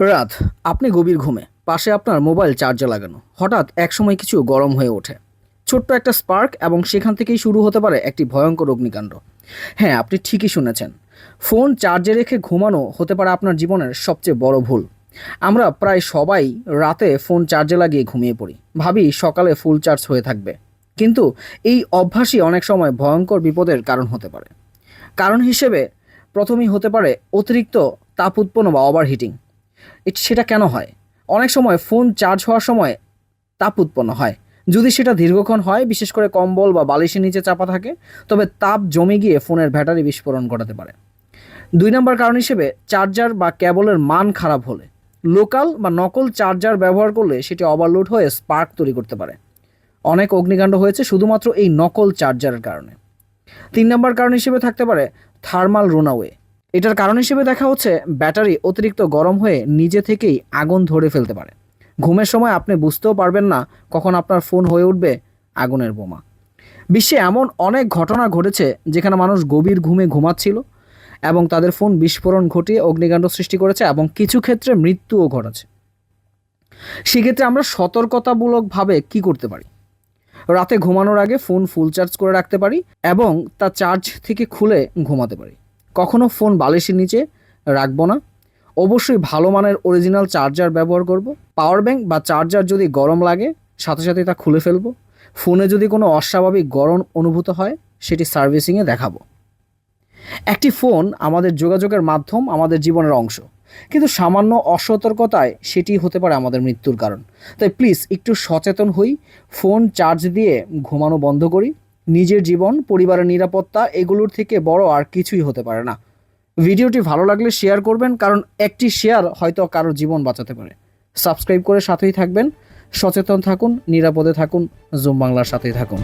রাত, আপনি গভীর ঘুমে, পাশে আপনার মোবাইল চার্জে লাগানো। হঠাৎ একসময় কিছু গরম হয়ে ওঠে। ছোট্ট একটা স্পার্ক এবং সেখান থেকেই শুরু হতে পারে একটি ভয়ঙ্কর অগ্নিকাণ্ড। হ্যাঁ আপনি ঠিকই শুনেছেন। ফোন চার্জে রেখে ঘুমানো হতে পারে আপনার জীবনের সবচেয়ে বড় ভুল। আমরা প্রায় সবাই রাতে ফোন চার্জে লাগিয়ে ঘুমিয়ে পড়ি। ভাবি সকালে ফুল চার্জ হয়ে থাকবে। কিন্তু এই অভ্যাসই অনেক সময় ভয়ঙ্কর বিপদের কারণ হতে পারে। কারণ হিসেবে প্রথমেই হতে পারে অতিরিক্ত তাপ উৎপন্ন বা ওভারহিটিং সেটা কেন হয়? অনেক সময় ফোন চার্জ হওয়ার সময় তাপ উৎপন্ন হয়। যদি সেটা দীর্ঘক্ষণ হয়, বিশেষ করে কম্বল বা বালিশের নিচে চাপা থাকে, তবে তাপ জমে গিয়ে ফোনের ব্যাটারি বিস্ফোরণ ঘটাতে পারে। দুই নম্বর কারণ হিসেবে চার্জার বা কেবলের মান খারাপ হলে। লোকাল বা নকল চার্জার ব্যবহার করলে সেটি ওভারলোড হয়ে স্পার্ক তৈরি করতে পারে। অনেক অগ্নিকাণ্ড হয়েছে শুধুমাত্র এই নকল চার্জারের কারণে। তিন নম্বর কারণ হিসেবে থাকতে পারে থার্মাল রুনাওয়ে এটার কারণ হিসেবে দেখা হচ্ছে, ব্যাটারি অতিরিক্ত গরম হয়ে নিজে থেকেই আগুন ধরে ফেলতে পারে। ঘুমের সময় আপনি বুঝতেও পারবেন না কখন আপনার ফোন হয়ে উঠবে আগুনের বোমা। বিশ্বে এমন অনেক ঘটনা ঘটেছে যেখানে মানুষ গভীর ঘুমে ঘুমাচ্ছিল এবং তাদের ফোন বিস্ফোরণ ঘটিয়ে অগ্নিকাণ্ড সৃষ্টি করেছে এবং কিছু ক্ষেত্রে মৃত্যুও ঘটেছে। সেক্ষেত্রে আমরা সতর্কতামূলকভাবে কি করতে পারি? রাতে ঘুমানোর আগে ফোন ফুল চার্জ করে রাখতে পারি এবং তা চার্জ থেকে খুলে ঘুমাতে পারি। কখনো ফোন বালিশের নিচে রাখব না। অবশ্যই ভালো মানের অরিজিনাল চার্জার ব্যবহার করব। পাওয়ার ব্যাংক বা চার্জার যদি গরম লাগে, সাথে সাথে তা খুলে ফেলব। ফোনে যদি কোনো অস্বাভাবিক গরম অনুভূত হয়, সেটি সার্ভিসিংয়ে দেখাবো। একটি ফোন আমাদের যোগাযোগের মাধ্যম, আমাদের জীবনের অংশ। কিন্তু সামান্য অসতর্কতায় সেটি হতে পারে আমাদের মৃত্যুর কারণ। তাই প্লিজ একটু সচেতন হই ফোন চার্জ দিয়ে ঘুমানো বন্ধ করি। নিজের জীবন, পরিবারের নিরাপত্তা, এগুলোর থেকে বড় আর কিছুই হতে পারে না। ভিডিওটি ভালো লাগলে শেয়ার করবেন, কারণ একটি শেয়ার হয়তো কারও জীবন বাঁচাতে পারে। সাবস্ক্রাইব করে সাথেই থাকবেন। সচেতন থাকুন, নিরাপদে থাকুন, জুম বাংলার সাথেই থাকুন।